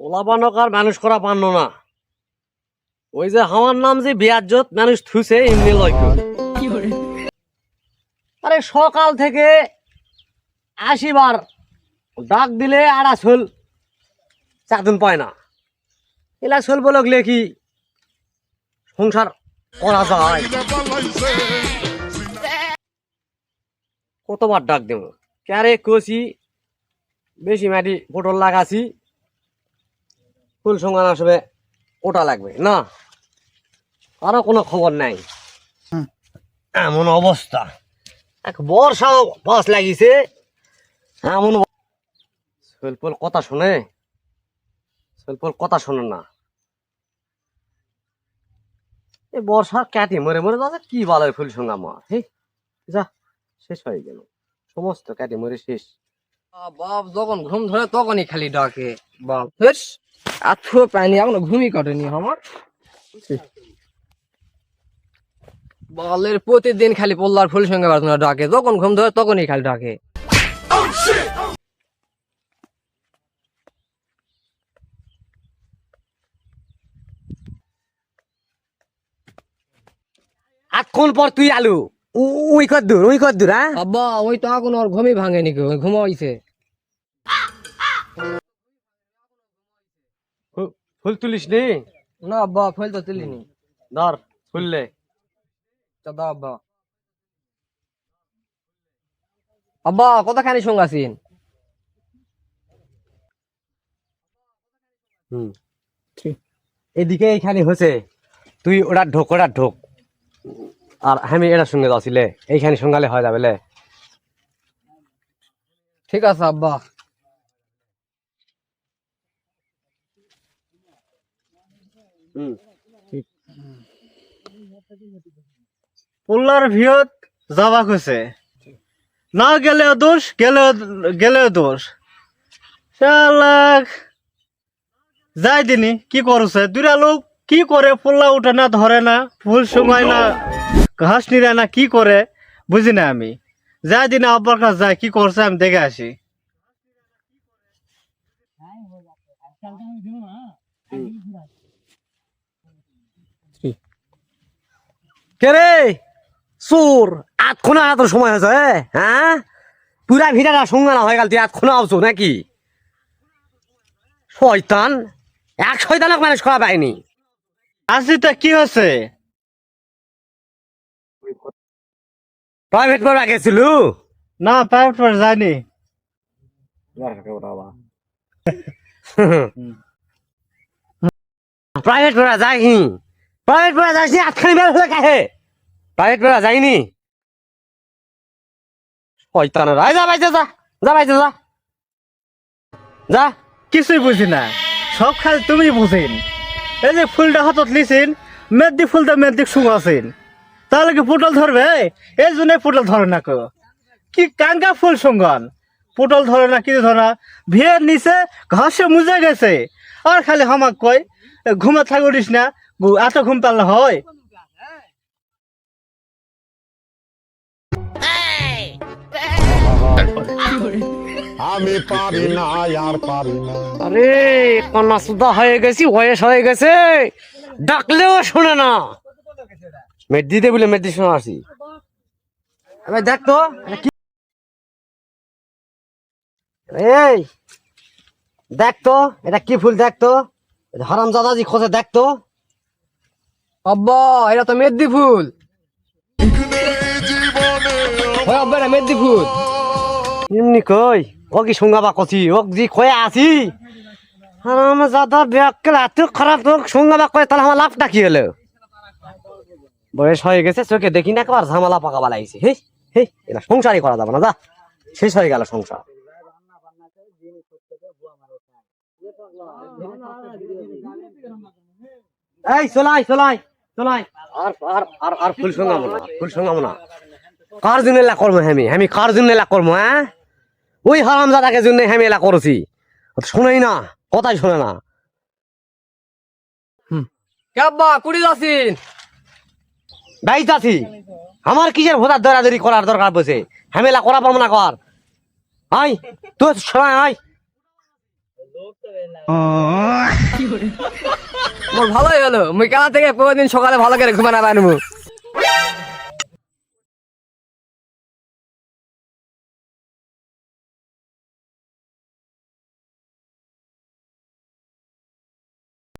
ওলাবানকার মানুষ করা পান্ন না। ওই যে আমার নাম যে বিয়াজ্জত মানুষ থুছে এমনি লয় আরে সকাল থেকে আশিবার ডাক দিলে আর আসল চাকদিন পায় না। এলা চল বলক কি সংসার করা যায়। কতবার ডাক দেব? ক্যারে কষি বেশি মাটি পটল লাগাছি। ফুল সঙ্গান আসবে ওটা লাগবে। না আরও কোনো খবর নাই। এমন অবস্থা। এক বর্ষাও বাস লাগিছে। এমন শৈলপল কথা শোনে? শৈলপল কথা শোনে না। এই বর্ষার ক্যাটি মরে মরে দাদা কি ভালো ফুল সঙ্গা মার হে যা শেষ হয়ে গেল। সমস্ত ক্যাটি মরে শেষ। বাপ যখন ঘুম ধরে তখনই খালি ডাকে। বাপ হেস। এখনও ঘুমই কাটেনি আমার। বলের প্রতিদিন খালি পোল্লার ফুল সঙ্গে ডাকে যখন ঘুম ধরে তখনই খালি ডাকে। পর তুই আলু? উই কর দূর উই কর দূর হ্যাঁ? আব্বা ওই তো এখন ওর ঘুমই ভাঙেনি ঘুমাইছে। ফুল তুলিস নি? না আব্বা ফুল তো তুলিনি। ধর ফুললে চাদা আব্বা। আব্বা কতখানি সঙ্গ আছেন হুম এদিকে এইখানে হয়েছে তুই ওটা ঢোক ওটা ঢোক। আর আমি এটার সঙ্গে যাচ্ছিলে এইখানে সঙ্গালে হয় যাবে লে। ঠিক আছে আব্বা। পোল্লার ভিয়ত যাবা কইছে না গেলেও দোষ গেলেও গেলেও দোষ। যাই দিনি কি করছে? দুটা লোক কি করে পোল্লা উঠে না ধরে না ফুল সময় না ঘাস নিরে না কি করে বুঝি না আমি। যাই দিনে আব্বার কাছে যাই কি করছে আমি দেখে আসি। কে রে? চোর। আটখনা তোর সময় হয়েছে হ্যাঁ? পুরা ভিড়াটা সঙ্গে না হয়ে গেল তুই আটখনা আওছো নাকি? শয়তান। এক শয়তানক মানুষ করা পায়নি আসি তা কি হচ্ছে প্রাইভেট করে গেছিল? না প্রাইভেট পর যায়নি। প্রাইভেট করে যায়নি। প্রাইভেট করে যাইনি আটখানি বের হলে কাহে? প্রাইভেট করে যায়নি? শয়তানের, আয় যা বাইতে যা যা বাইতে যা। যা। কিছুই বুঝি না। সব খালি তুমি বুঝেন। এই যে ফুলটা হাতত লিছেন মেদি ফুলটা মেদি শুকাছেন তাহলে কি পটল ধরবে? এই জন্য পটল ধরে না কো। কি কাঙ্গা ফুল সঙ্গন। পটল ধরে না কিছু ধরে না। ভিড়ের নিচে ঘাসে মুজে গেছে। আর খালি হামাক কয়, ঘুমে থাকিস না। এত ঘুম পারলে হয়। আমি পারি না আর পারি না। আরে কন্যা সুদা হয়ে গেছি বয়স হয়ে গেছে। ডাকলেও শোনে না। মেদিতে বলে মেদি শোনা আসি। এবার দেখ তো এই দেখ তো এটা কি ফুল দেখ তো? হারাম দাদাজি খোঁজে দেখ তো। আব্বা, এটা তো মেদি ফুল ওই ফুল এমনি কই? ও কি সঙ্গা বা কছি? ও জি কয়ে আছি দাদা ব্যাককে এত খারাপ তো সঙ্গা বা কয়ে, তাহলে আমার লাভটা কি হলো? বয়স হয়ে গেছে, চোখে দেখি না, একবার ঝামেলা পাকাবা লাগিছে হে হে এটা সংসারই করা যাবে না, যা। শেষ হয়ে গেল সংসার। এই, চলাই চলাই। চলাই আর আর আর আর ফুল সঙ্গামো না ফুল সঙ্গামো না। কার জন্য এলা কর্ম হেমি? হেমি কার জন্য এলা কর্ম হ্যাঁ? ওই জন্য হেমি এলা করছি। ও শোনেই না কথাই শোনে না। কুড়ি যাচ্ছেন? আমার কিসের ভোটার দরাদরি করার দরকার বসে? হেমেলা করা পাবো না কর। আই তুই শোনায় আই মোর ভালোই হলো। মুই কাল থেকে প্রতিদিন সকালে ভালো করে ঘুমানা পারব